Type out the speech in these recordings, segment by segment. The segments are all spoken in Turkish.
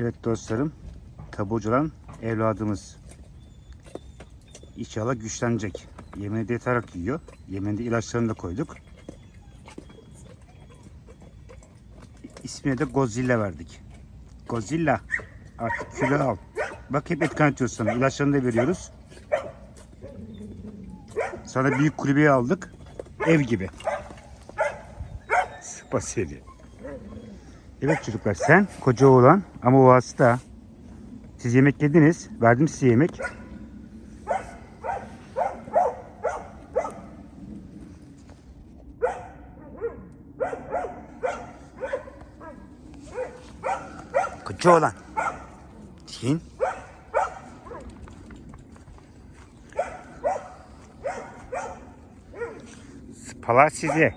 Evet dostlarım, taburcu olan evladımız inşallah güçlenecek. Yemeğini de yatarak yiyor. Yemeğinde ilaçlarını da koyduk. İsmine de Godzilla verdik. Godzilla artık kilo al. Bak hep et kaynatıyoruz sana. İlaçlarını da veriyoruz. Sana büyük kulübeyi aldık. Ev gibi. Sıpa seni. Evet çocuklar sen koca oğlan ama o hasta. Siz yemek yediniz. Verdim size yemek. Koca oğlan. Tin. Spalar size.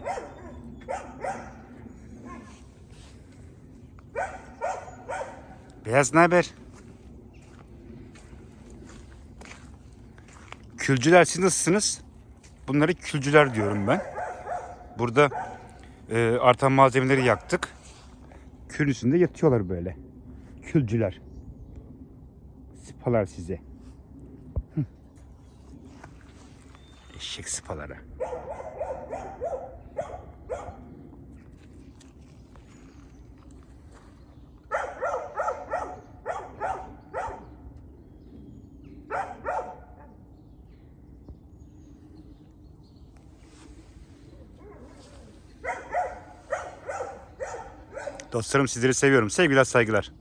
Beyaz ne haber? Külcüler siz nasılsınız? Bunları külcüler diyorum ben. Burada e, artan malzemeleri yaktık. Külün üstünde yatıyorlar böyle. Külcüler. Sıpalar size. Hı. Eşek sıpaları. Dostlarım sizleri seviyorum. Sevgiler saygılar.